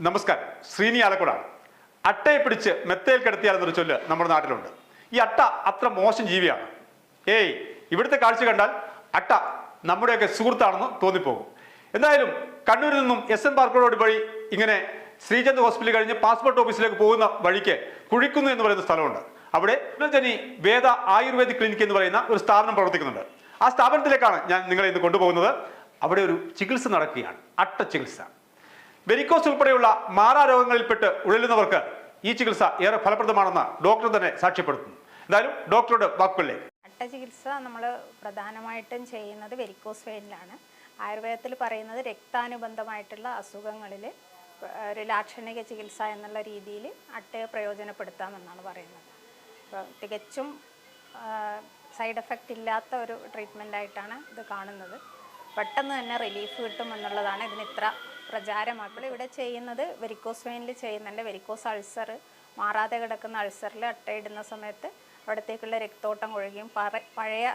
നമസ്കാരം. ശ്രീനി ആലക്കുടാണ്. അട്ടയെ പിടിച്ച് മെത്തയിൽ കിടത്തിയാൽ എന്നൊരു ചൊല്ല് നമ്മുടെ നാട്ടിലുണ്ട്. ഈ അട്ട അത്ര മോശം ജീവിയാണ്. ഏയ് ഇവിടുത്തെ കാഴ്ച കണ്ടാൽ അട്ട നമ്മുടെയൊക്കെ സുഹൃത്താണെന്ന് തോന്നിപ്പോകും. എന്തായാലും കണ്ണൂരിൽ നിന്നും എസ് എൻ പാർക്കോട് വഴി ഇങ്ങനെ ശ്രീചന്ദ് ഹോസ്പിറ്റൽ കഴിഞ്ഞ് പാസ്പോർട്ട് ഓഫീസിലേക്ക് പോകുന്ന വഴിക്ക് കുഴിക്കുന്നു എന്ന് പറയുന്ന സ്ഥലമുണ്ട്. അവിടെ പുനർജനി വേദ ആയുർവേദ ക്ലിനിക് എന്ന് പറയുന്ന ഒരു സ്ഥാപനം പ്രവർത്തിക്കുന്നുണ്ട്. ആ സ്ഥാപനത്തിലേക്കാണ് ഞാൻ നിങ്ങളെ ഇന്ന് കൊണ്ടുപോകുന്നത്. അവിടെ ഒരു ചികിത്സ നടക്കുകയാണ്. അട്ട ചികിത്സ. വെരിക്കോസ് ഉൾപ്പെടെയുള്ള മാറാരോഗങ്ങളിൽപ്പെട്ട് ഉഴലുന്നവർക്ക് ഈ ചികിത്സ ഏറെ ഫലപ്രദമാണെന്ന് ഡോക്ടർ തന്നെ സാക്ഷ്യപ്പെടുത്തുന്നു. എന്തായാലും ഡോക്ടറോട് വാക്കുകളിലേക്ക് ചികിത്സ നമ്മൾ പ്രധാനമായിട്ടും ചെയ്യുന്നത് വെരിക്കോസ് വെയിനിലാണ്. ആയുർവേദത്തിൽ പറയുന്നത് രക്താനുബന്ധമായിട്ടുള്ള അസുഖങ്ങളിൽ ഒരു ലാക്ഷണിക ചികിത്സ എന്നുള്ള രീതിയിൽ അട്ടയെ പ്രയോജനപ്പെടുത്താമെന്നാണ് പറയുന്നത്. അപ്പോൾ തികച്ചും സൈഡ് എഫക്റ്റ് ഇല്ലാത്ത ഒരു ട്രീറ്റ്മെന്റ് ആയിട്ടാണ് ഇത് കാണുന്നത്. പെട്ടെന്ന് തന്നെ റിലീഫ് കിട്ടും എന്നുള്ളതാണ് ഇതിന് ഇത്ര പ്രചാരമാക്കുക ഇവിടെ ചെയ്യുന്നത് വെരിക്കോസ് വെയിനിൽ ചെയ്യുന്നുണ്ട്. വെരിക്കോസ് അൾസർ മാറാതെ കിടക്കുന്ന അൾസറിൽ അട്ടയിടുന്ന സമയത്ത് അവിടത്തേക്കുള്ള രക്തോട്ടം കൊഴുകയും പറ- പഴയ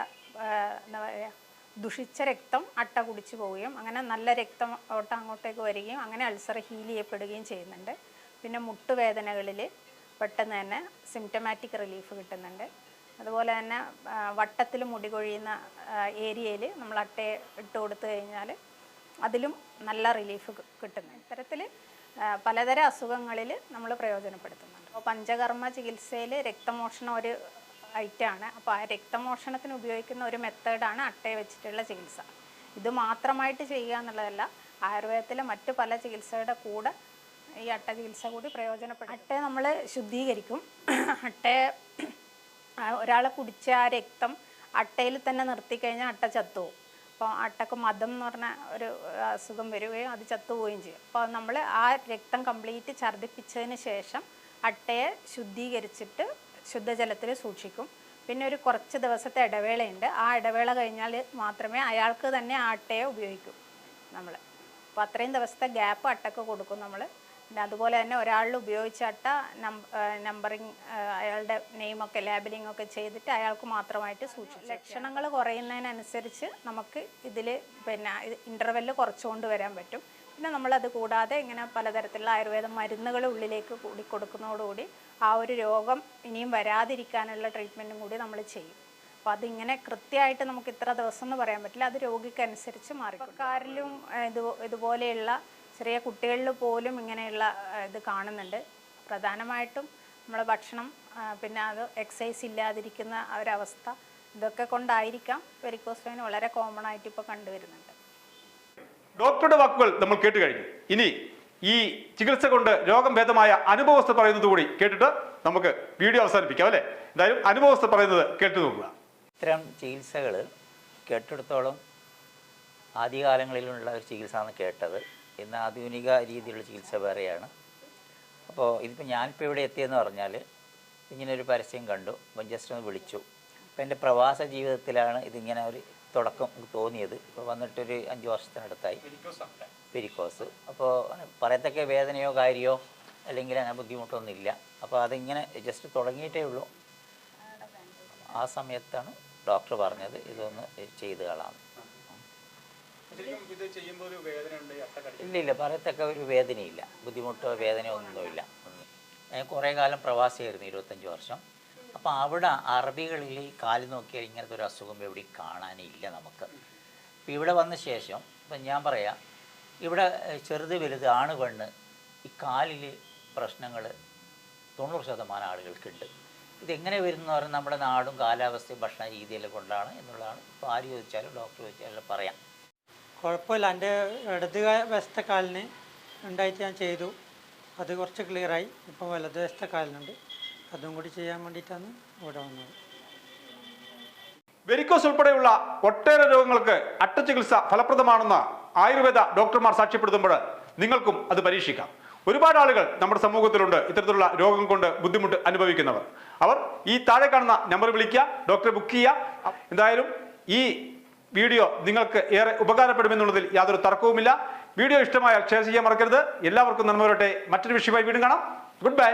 എന്താ പറയുക ദുഷിച്ച രക്തം അട്ട കുടിച്ചു പോവുകയും അങ്ങനെ നല്ല രക്തം ഓട്ടം അങ്ങോട്ടേക്ക് വരികയും അങ്ങനെ അൾസർ ഹീൽ ചെയ്യപ്പെടുകയും ചെയ്യുന്നുണ്ട്. പിന്നെ മുട്ടുവേദനകളിൽ പെട്ടെന്ന് തന്നെ സിംറ്റമാറ്റിക് റിലീഫ് കിട്ടുന്നുണ്ട്. അതുപോലെ തന്നെ വട്ടത്തിൽ മുടി കൊഴിയുന്ന ഏരിയയിൽ നമ്മൾ അട്ടയെ ഇട്ട് കൊടുത്തു കഴിഞ്ഞാൽ അതിലും നല്ല റിലീഫ് കിട്ടുന്നു. ഇത്തരത്തിൽ പലതരം അസുഖങ്ങളിൽ നമ്മൾ പ്രയോജനപ്പെടുത്തുന്നുണ്ട്. അപ്പോൾ പഞ്ചകർമ്മ ചികിത്സയിൽ രക്തമോഷണം ഒരു ഐറ്റമാണ് അപ്പോൾ ആ രക്തമോഷണത്തിന് ഉപയോഗിക്കുന്ന ഒരു മെത്തേഡാണ് അട്ടയെ വെച്ചിട്ടുള്ള ചികിത്സ. ഇത് മാത്രമായിട്ട് ചെയ്യുക എന്നുള്ളതല്ല ആയുർവേദത്തിലെ മറ്റു പല ചികിത്സയുടെ കൂടെ ഈ അട്ട ചികിത്സ കൂടി പ്രയോജനപ്പെടും. അട്ടയെ നമ്മൾ ശുദ്ധീകരിക്കും. അട്ടയെ ഒരാളെ കുടിച്ച ആ രക്തം അട്ടയിൽ തന്നെ നിർത്തിക്കഴിഞ്ഞാൽ അട്ട ചത്തുപോകും. അപ്പോൾ അട്ടക്ക് മതം എന്ന് പറഞ്ഞ ഒരു അസുഖം വരികയും അത് ചത്തുപോവുകയും ചെയ്യും. അപ്പോൾ നമ്മൾ ആ രക്തം കംപ്ലീറ്റ് ഛർദ്ദിപ്പിച്ചതിന് ശേഷം അട്ടയെ ശുദ്ധീകരിച്ചിട്ട് ശുദ്ധജലത്തിൽ സൂക്ഷിക്കും. പിന്നെ ഒരു കുറച്ച് ദിവസത്തെ ഇടവേളയുണ്ട്. ആ ഇടവേള കഴിഞ്ഞാൽ മാത്രമേ അയാൾക്ക് തന്നെ ആ അട്ടയെ ഉപയോഗിക്കൂ നമ്മൾ. അപ്പോൾ അത്രയും ദിവസത്തെ ഗ്യാപ്പ് അട്ടക്ക് കൊടുക്കും നമ്മൾ. പിന്നെ അതുപോലെ തന്നെ ഒരാളിൽ ഉപയോഗിച്ച അട്ട നമ്പറിങ് അയാളുടെ നെയിമൊക്കെ ലാബലിംഗ് ഒക്കെ ചെയ്തിട്ട് അയാൾക്ക് മാത്രമായിട്ട് സൂക്ഷിച്ചു ലക്ഷണങ്ങൾ കുറയുന്നതിനനുസരിച്ച് നമുക്ക് ഇതിൽ പിന്നെ ഇന്റർവെല്ല് കുറച്ചുകൊണ്ട് വരാൻ പറ്റും. പിന്നെ നമ്മളത് കൂടാതെ ഇങ്ങനെ പലതരത്തിലുള്ള ആയുർവേദ മരുന്നുകൾ ഉള്ളിലേക്ക് കൂടി കൊടുക്കുന്നതോടുകൂടി ആ ഒരു രോഗം ഇനിയും വരാതിരിക്കാനുള്ള ട്രീറ്റ്മെന്റും കൂടി നമ്മൾ ചെയ്യും. അപ്പോൾ അതിങ്ങനെ കൃത്യമായിട്ട് നമുക്ക് ഇത്ര ദിവസം എന്ന് പറയാൻ പറ്റില്ല. അത് രോഗിക്കനുസരിച്ച് മാറി കാരിലും ഇത് ഇതുപോലെയുള്ള ചെറിയ കുട്ടികളിൽ പോലും ഇങ്ങനെയുള്ള ഇത് കാണുന്നുണ്ട്. പ്രധാനമായിട്ടും നമ്മൾ ഭക്ഷണം പിന്നെ അത് എക്സസൈസ് ഇല്ലാതിരിക്കുന്ന ഒരവസ്ഥ ഇതൊക്കെ കൊണ്ടായിരിക്കാം വെരിക്കോസ് വെയിൻ വളരെ കോമൺ ആയിട്ട് ഇപ്പോൾ കണ്ടുവരുന്നുണ്ട്. ഡോക്ടറുടെ വാക്കുകൾ നമ്മൾ കേട്ട് കഴിഞ്ഞു. ഇനി ഈ ചികിത്സ കൊണ്ട് രോഗം ഭേദമായ അനുഭവസ്ഥ പറയുന്നത് കൂടി കേട്ടിട്ട് നമുക്ക് വീഡിയോ അവസാനിപ്പിക്കാം അല്ലേ? എന്തായാലും അനുഭവസ്ഥ പറയുന്നത് കേട്ടു നോക്കുക. ഇത്തരം ചികിത്സകൾ കേട്ടെടുത്തോളം ആദ്യകാലങ്ങളിലുള്ള ഒരു ചികിത്സ എന്ന് കേട്ടത് ഇന്ന് ആധുനിക രീതിയിലുള്ള ചികിത്സ വേറെയാണ്. അപ്പോൾ ഇതിപ്പോൾ ഞാനിപ്പോൾ ഇവിടെ എത്തിയെന്ന് പറഞ്ഞാൽ ഇങ്ങനെ ഒരു പരസ്യം കണ്ടു. അപ്പം ജസ്റ്റ് ഒന്ന് വിളിച്ചു. അപ്പോൾ എന്റെ പ്രവാസ ജീവിതത്തിലാണ് ഇതിങ്ങനെ ഒരു തുടക്കം തോന്നിയത്. ഇപ്പോൾ വന്നിട്ടൊരു അഞ്ച് വർഷത്തിനടുത്തായി. പെരിക്കോസ്. അപ്പോൾ പറയത്തക്ക വേദനയോ കാര്യമോ അല്ലെങ്കിൽ അങ്ങനെ ബുദ്ധിമുട്ടൊന്നുമില്ല. അപ്പോൾ അതിങ്ങനെ ജസ്റ്റ് തുടങ്ങിയിട്ടേ ഉള്ളൂ. ആ സമയത്താണ് ഡോക്ടർ പറഞ്ഞത് ഇതൊന്ന് ചെയ്ത് കളാം ഇല്ല ഇല്ല പറയത്തക്ക ഒരു വേദനയില്ല. ബുദ്ധിമുട്ടോ വേദനയോ ഒന്നുമില്ല. ഞാൻ കുറേ കാലം പ്രവാസിയായിരുന്നു ഇരുപത്തഞ്ച് വർഷം. അപ്പോൾ അവിടെ അറബികളിൽ കാൽ നോക്കിയാൽ ഇങ്ങനത്തെ ഒരു അസുഖം എവിടെ കാണാനില്ല നമുക്ക്. ഇപ്പോൾ ഇവിടെ വന്ന ശേഷം ഇപ്പം ഞാൻ പറയാം ഇവിടെ ചെറുത് വലുത് ആണ് പെണ്ണ് ഈ കാലിൽ പ്രശ്നങ്ങൾ തൊണ്ണൂറ് ശതമാനം ആളുകൾക്കുണ്ട്. ഇതെങ്ങനെ വരുന്ന പറഞ്ഞാൽ നമ്മുടെ നാടും കാലാവസ്ഥയും ഭക്ഷണ രീതിയെല്ലാം കൊണ്ടാണ് എന്നുള്ളതാണ്. ഇപ്പോൾ ആര് ചോദിച്ചാലും ഡോക്ടർ ചോദിച്ചാലും പറയാം. കുഴപ്പമില്ല. എന്റെ ഇടത് വശത്തെ കാലിന് ഉണ്ടായിട്ട് ഞാൻ ചെയ്തു. അത് കുറച്ച് ക്ലിയറായി. ഇപ്പം വലത് വശത്തെ കാലിനുണ്ട്. അതും കൂടി ചെയ്യാൻ വേണ്ടിയിട്ടാണ് ഇവിടെ വന്നത്. വെരിക്കോസ് ഉൾപ്പെടെയുള്ള ഒട്ടേറെ രോഗങ്ങൾക്ക് അട്ടചികിത്സ ഫലപ്രദമാണെന്ന് ആയുർവേദ ഡോക്ടർമാർ സാക്ഷ്യപ്പെടുത്തുമ്പോൾ നിങ്ങൾക്കും അത് പരീക്ഷിക്കാം. ഒരുപാട് ആളുകൾ നമ്മുടെ സമൂഹത്തിലുണ്ട്. ഇത്തരത്തിലുള്ള രോഗം കൊണ്ട് ബുദ്ധിമുട്ട് അനുഭവിക്കുന്നവർ. അവർ ഈ താഴെ കാണുന്ന നമ്പർ വിളിക്കുക ഡോക്ടറെ ബുക്ക് ചെയ്യുക. എന്തായാലും ഈ വീഡിയോ നിങ്ങൾക്ക് ഏറെ ഉപകാരപ്പെടുമെന്നുള്ളതിൽ യാതൊരു തർക്കവുമില്ല. വീഡിയോ ഇഷ്ടമായാൽ ഷെയർ ചെയ്യാൻ മറക്കരുത്. എല്ലാവർക്കും നന്മ വരട്ടെ. മറ്റൊരു വിഷയമായി വീണ്ടും കാണാം. Good bye